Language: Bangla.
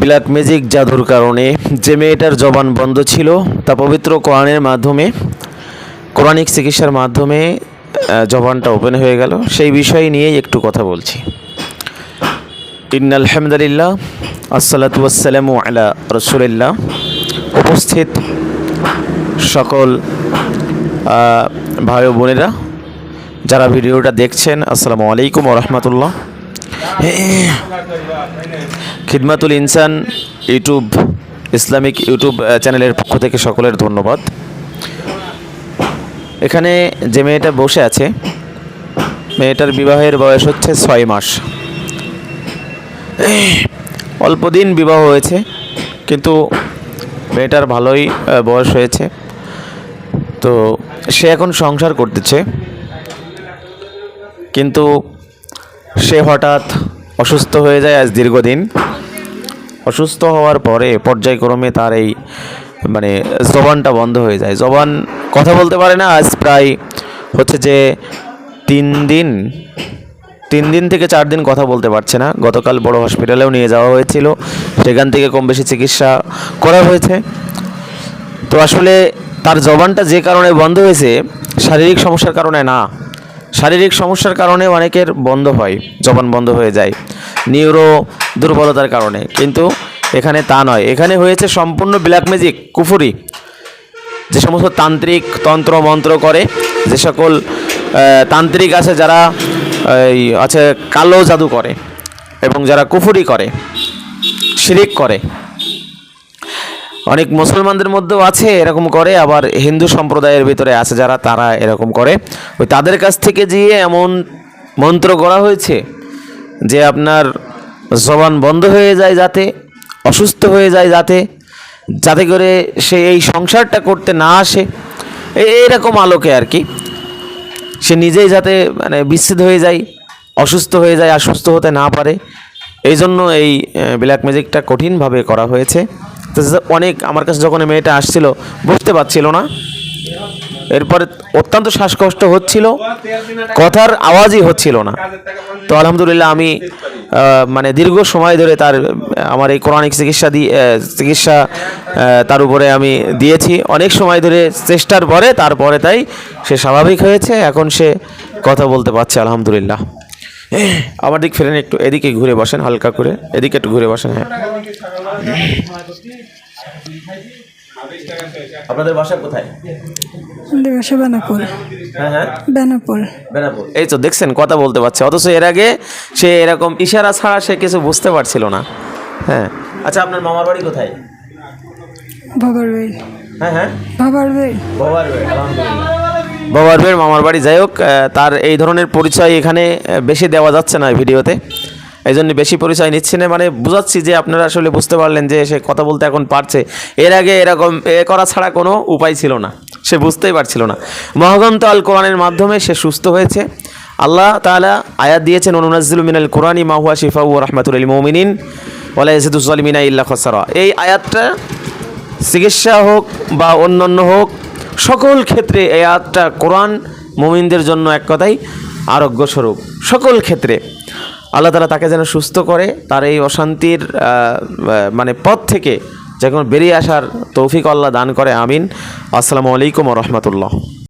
ব্ল্যাক ম্যাজিক জাদুর কারণে যে মেয়েটার জবান বন্ধ ছিল, তা পবিত্র কোরআনের মাধ্যমে, কোরআনিক চিকিৎসার মাধ্যমে জবানটা ওপেন হয়ে গেল। সেই বিষয় নিয়েই একটু কথা বলছি। ইন আলহামদুলিল্লাহ আসসালাতু ওয়াসসালামু আলা রসুলিল্লাহ। উপস্থিত সকল ভাই বোনেরা, যারা ভিডিওটা দেখছেন, আসসালামু আলাইকুম রহমতুল্লাহ। খিদমাতুল ইনসান ইউটিউব, ইসলামিক ইউটিউব চ্যানেলের পক্ষ থেকে সকলের ধন্যবাদ। এখানে যে মেয়েটা বসে আছে, মেয়েটার বিবাহের বয়স হচ্ছে ছয় মাস। অল্প দিন বিবাহ হয়েছে, কিন্তু মেয়েটার ভালোই বয়স হয়েছে। তো সে এখন সংসার করতেছে, কিন্তু সে হঠাৎ অসুস্থ হয়ে যায় আজ দীর্ঘদিন। অসুস্থ হওয়ার পরে পর্যায়ক্রমে তার এই মানে জবানটা বন্ধ হয়ে যায়। জবান কথা বলতে পারে না, আজ প্রায় হচ্ছে যে তিন দিন তিন দিন থেকে চার দিন কথা বলতে পারছে না। গতকাল বড় হসপিটালেও নিয়ে যাওয়া হয়েছিল। সেখান থেকে কম বেশি চিকিৎসা করা হয়েছে। তো আসলে তার জবানটা যে কারণে বন্ধ হয়েছে, শারীরিক সমস্যার কারণে না। শারীরিক সমস্যার কারণে অনেকের বন্ধ হয়, জবান বন্ধ হয়ে যায়, নিউরো দুর্বলতার কারণে। কিন্তু এখানে তা নয়। এখানে হয়েছে সম্পূর্ণ ব্ল্যাক ম্যাজিক, কুফুরি। যে সমস্ত তান্ত্রিক তন্ত্র মন্ত্র করে, যে সকল তান্ত্রিক আছে যারা এই আছে কালো জাদু করে এবং যারা কুফুরি করে, শিরিক করে। অনেক মুসলমানদের মধ্যেও আছে, এরকম করে, আবার হিন্দু সম্প্রদায়ের ভিতরে আছে যারা, তারা এরকম করে। ওই তাদের কাছ থেকে গিয়ে এমন মন্ত্র করা হয়েছে যে আপনার জবান বন্ধ হয়ে যায় যাতে, অসুস্থ হয়ে যায় যাতে যাতে করে সে এই সংসারটা করতে না আসে। এইরকম আলোকে আর কি। সে নিজেই যাতে মানে বিচ্ছেদ হয়ে যায়, অসুস্থ হয়ে যায় আর সুস্থ হতে না পারে। এই জন্য এই ব্ল্যাক ম্যাজিকটা কঠিনভাবে করা হয়েছে। তো অনেক আমার কাছে যখন মেয়েটা আসছিল, বুঝতে পারছিল না। এরপরে অত্যন্ত শ্বাসকষ্ট হচ্ছিল, কথার আওয়াজই হচ্ছিল না। তো আলহামদুলিল্লাহ আমি মানে দীর্ঘ সময় ধরে তার, আমার এই কোরআনিক চিকিৎসা দিয়ে চিকিৎসা তার উপরে আমি দিয়েছি। অনেক সময় ধরে চেষ্টার পরে, তারপরে তাই সে স্বাভাবিক হয়েছে, এখন সে কথা বলতে পারছে, আলহামদুলিল্লাহ। আমার দিক ফেরেন একটু এদিকে ঘুরে বসেন হালকা করে এদিকে একটু ঘুরে বসেন হ্যাঁ। আপনাদের বাসা কোথায়? আমাদের বাসা বেনাপোল হ্যাঁ হ্যাঁ। বেনাপোল বেনাপুর। এই তো দেখছেন কথা বলতে পারছে অথচ এর আগে সে এরকম ইশারা ছাড়া সে কিছু বুঝতে পারছিল না হ্যাঁ। আচ্ছা আপনার মামার বাড়ি কোথায়? বাবার বাড়ি। হ্যাঁ হ্যাঁ। বাবার বাড়ি। বাবার বাবার বের, মামার বাড়ি। যাই হোক তার এই ধরনের পরিচয় এখানে বেশি দেওয়া যাচ্ছে না ভিডিওতে। এই জন্য বেশি পরিচয় নিচ্ছে না। মানে বুঝাচ্ছি যে আপনারা আসলে বুঝতে পারলেন যে সে কথা বলতে এখন পারছে। এর আগে এরকম, এ করা ছাড়া কোনো উপায় ছিল না। সে বুঝতেই পারছিল না। মহাগ্রন্থ আল কোরআনের মাধ্যমে সে সুস্থ হয়েছে। আল্লাহ তাআলা আয়াত দিয়েছেন অনুনাজিল মিনাল কোরআনী মাহুয়া শিফা ও রহমাতুল মমিনিন ওলা ইসিদুসলিমিনা ইল্লা খসারা। এই আয়াতটা চিকিৎসা হোক বা অন্যান্য হোক সকল ক্ষেত্রে এই আয়াতটা কোরআন মুমিনদের জন্য এক কথাই আরোগ্য স্বরূপ সকল ক্ষেত্রে। আল্লাহ তালা তাকে যেন সুস্থ করে, তার এই অশান্তির মানে পথ থেকে যখন বেরিয়ে আসার তৌফিক আল্লাহ দান করে, আমিন। আসসালামু আলাইকুম রহমতুল্লাহ।